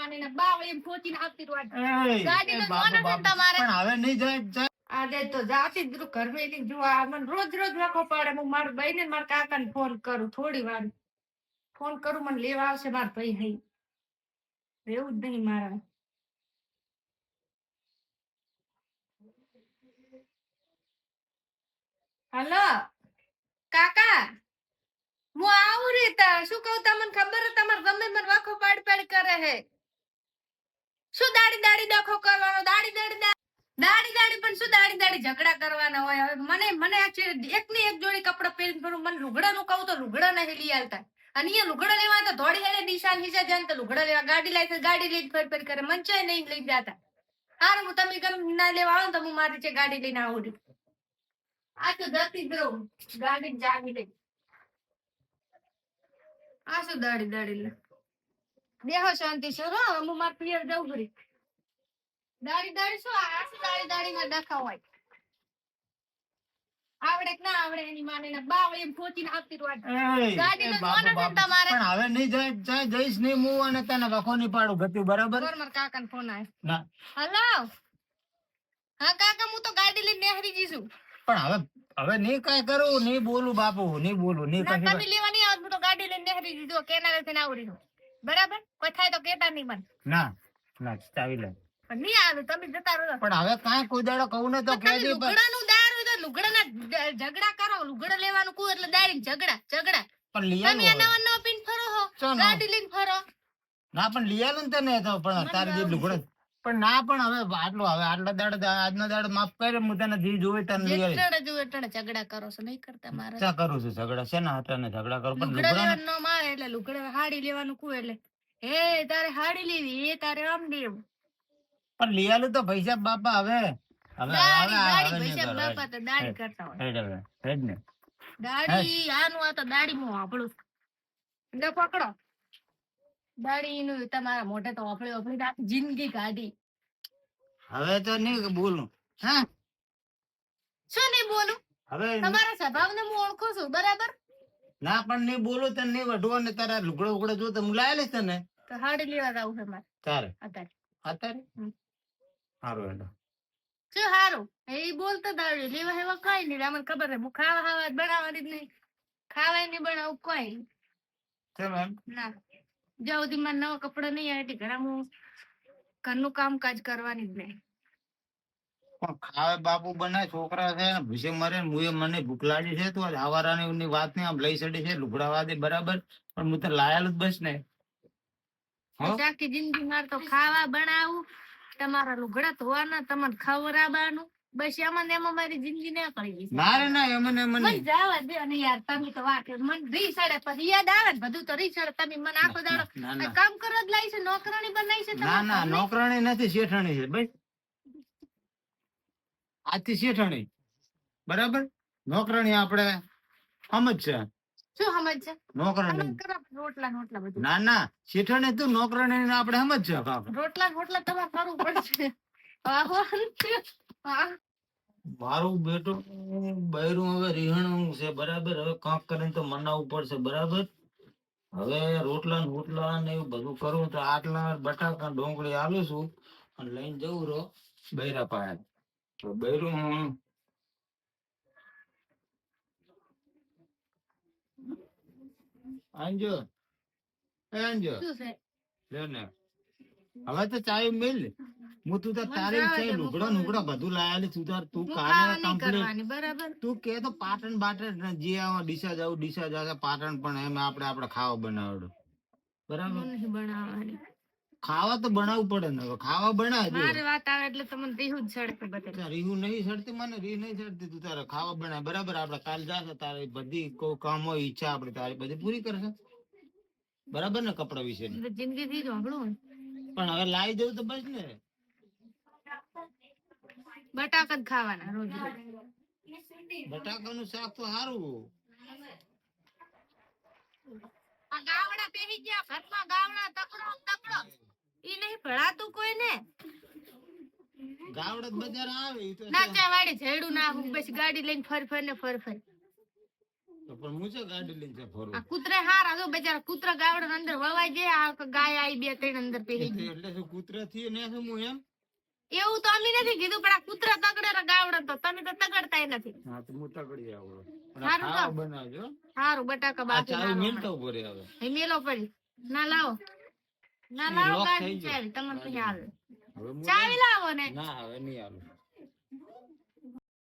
માની બાવળી એમ ઠોચીને આપતી રહું આ. એય, ગાડીનો એ બાપુ, જોવાનો છે તમારે. પણ હવે નહીં જાય જાય. આજે તો જાતી જ ઘર મેલી જો મને રોજ રોજ વાંકો પડે હું મારા ભાઈ ને મારા કાકાને ફોન કરું થોડી વાર ફોન કરું મને લેવા આવશે મારા ભાઈ હઈ એવું જ નહીં મારા હલો કાકા હું આવું રે તા શું કહું તમને ખબર તમારે ગમે મને વખો પાડ પાડ કરે હે શું દાડી દાડી ડખો કરવાનો? દાડી દાડી દાડી. દાડી પણ શું દાડી દાડી ઝઘડા કરવાના હોય? હવે મને મને એક ની એક જોડી કપડા પહેરીને ફરું, મને લુગડા નું કહું તો લુગડા નહીં લઈ આલતા. અને અહીંયા લુગડા લેવા તો ધોળી હેડે નિશાન હિસા જાય તો લુગડા લેવા. ગાડી લાવી ગાડી લઈને ફેર ફેર કરે. મન ચાય નહીં લઈ જતા. હારું, હું તમે ગમ ના લેવા આવો ને તો હું મારી છે ગાડી લઈને આવું. આ તો જતી દ્રો ગાડી જાગી લઈ આ શું દાડી દાડી દેહો શાંતિ છે હો હું માર પિયર જવું ફરી દાડી દાડી શું આ દાડી દાડી માં ડખા હોય? આવડે કે ના આવડે એની માને ને એમ ઠોચીને આપતી છે ને બાપુ. તમારે. પણ હવે નહીં જાય જાય જઈશ નહીં હું અને તને વખો નહીં પાડું ગતિ બરાબર? બર મારા કાકાનો ફોન આવે ના. હલો? હા કાકા હું તો ગાડી લઈને નેહરી જઈશું પણ હવે હવે નહીં કઈ કરું નહીં બોલું બાપુ નહીં બોલું નહીં ના તમે લેવા નહીં તો ગાડી લઈને નેહરી દીધું કેનારે થઈને આવડી બરાબર? કોઈ થાય તો કેતા નહીં મને. ના ના ચાવી લે. નહીં આવે તમે જતા રહો. પણ હવે કાંઈ કુદાડો કહું ને તો કહેજે પણ લુગડાનું દારૂ તો લુગડાના ઝઘડા કરો. લુગડા લેવાનું કુ એટલે દારી ઝઘડા ઝઘડા. પણ લિયા તમે. નવા નવા પીન ફરો હો. ગાડી લઈને ફરો. ના પણ આલું ને તને તો પણ તારી જે લુગડે પણ ના પણ હવે આટલો હવે આટલા દાડ આજનો દાડ માફ કરે હું તને જે જોવે તને લઈ જુએ ઝઘડા કરો છો નહીં કરતા મારા. ચા કરું છું ઝઘડા? શેના હતા ને ઝઘડા કરો? પણ લુગડા નામ આવે એટલે લુગડા હાડી લેવાનું કુ એટલે? હે તારે હાડી લેવી એ તારે આમ લેવું પણ લઈ આલું તો પૈસા બાપા હવે. હવે હવે પૈસા બાપા તો દાડી કરતા હોય. હેડ ને. દાડી આનું આ તો દાડી હું વાપરું લે પકડો. દાડી નું તમારા મોઢે તો વાપરી વાપરી જિંદગી કાઢી હવે તો નહીં બોલું. હા. શું નહીં બોલું? હવે તમારા સ્વભાવને હું ઓળખું છું બરાબર? ના પણ નહીં બોલું તને નહીં વઢવો ને તારા લુગડો ઉગડો જો તો હું લાવી લઈશ તને. તો હાડી લેવા જાવ છે મારે. તારે? અત્યારે. અત્યારે. સારું હેડો શું હારું? એ બોલતા દાડી લેવા હેવા કઈ નહીં. અમને ખબર છે હું ખાવા ખાવા બનાવવાની જ નહીં. ખાવાય નહીં બનાવું કઈ ના. જ્યાં સુધી મારે નવા કપડા નહીં આવે ઘણા હું ઘરનું કામકાજ કરવાની જ નહીં પણ ખાવે બાપુ બનાય છોકરા છે ને ભૂસે મરે ને મુએ મને ભૂખ લાગી છે તો આવારાની ની વાત નહીં આમ લઈ ચડી છે લુગડા વાદે બરાબર. પણ હું તો લાયેલું જ બસ ને. આખી જિંદગી મારે તો ખાવા બનાવું તમારા લુગડા ધોવાના તમારે ખવડાવવાનું. બસ એમાં એમાં મારી જિંદગી ના કરી ગઈ. ના રે ના એમને મને જવા દે અને યાર તમે તો વાત મને રી સડે પછી યાદ આવે ને બધું તો રી સડે તમે મને આખો દાડો કામ કરવા જ લાવી છે નોકરાણી બનાવી છે ના ના નોકરાણી નથી શેઠાણી છે. ભાઈ આથી શેઠાણી. બરાબર? નોકરાણી આપણે સમજ છે. શું સમજ છે? નોકરાણી. રોટલા રોટલા બધું. ના ના શેઠાણી તું નોકરાણી આપણે સમજ છે રોટલા રોટલા તમારે કરવું પડશે. મારું બેટું બૈરું હવે રીહણું છે બરાબર? હવે કાંક કરીને તો મનાવવું પડશે બરાબર? હવે રોટલા ને રોટલા ને એવું બધું કરું તો આટલા બટાકા ડોંગળી આલું છું અને લઈને જવું રહો બૈરા પાસે તો બૈરું હું આંજો આંજો. લે ને. હવે તો ચાય મિલ. હું તું તારી જવા છે દે, લુગડા બધું લાયેલી તું તાર તું કાલે કમ્પ્લીટ બરાબર. તું કે તો પાટણ બાટણ જે આવા ડીસા જાવ ડીસા જાવ પાટણ પણ એમ આપણે આપણે ખાવા બનાવડો. બરાબર? નહીં બનાવવાની. ખાવા તો બનાવવું પડે ને હવે ખાવા બનાવજો. મારે વાત આવે એટલે તમને રીહું જ સડે બધે. રીહું નહીં સડતી મને? રીહ નહીં સડતી તું તારે ખાવા બનાવ. બરાબર આપણે કાલ જાશે તારે બધી કોઈ કામ હોય ઈચ્છા આપણે તારી બધી પૂરી કરશે. બરાબર ને કપડા વિશે જિંદગી થી જોડું પણ હવે લાવી દેવું તો બસ ને. બટાકા જ ખાવાના રોજ બટાકાનું શાક તો સારું ગાવડા પહેરી ગયા ઘરમાં ગાવડા તકડો તકડો. ઈ નહીં ભળાતું કોઈ ને ગાવડત બજાર આવે ઈ તો નાચા વાળી ઝેડું ના હું બસ ગાડી લઈને ફર ફર ને ફર ફર. તો પણ હું છે ગાડી લઈને છે ફરું? આ કૂતરે હારા જો બચારા કૂતરા ગાવડા અંદર વવાઈ જાય આ ગાય આઈ બે ત્રણ અંદર પહેરી ગઈ. એટલે શું કૂતરા થી ને શું હું એમ? એવું તો અમે નથી કીધું પણ આ કૂતરા તગડે ને ગાવડા તો. તમે તો તગડતા નથી. હા તો હું તગડી આવડો સારું તો. બનાવજો સારું બટાકા ચાવી લાવો મિલતા ઊભો હવે. એ મેલો પડી. ના લાવો. ના લાવો ગાડી ચાવી તમને પછી હાલ. હવે ચાવી લાવો ને. ના હવે નહીં આલું.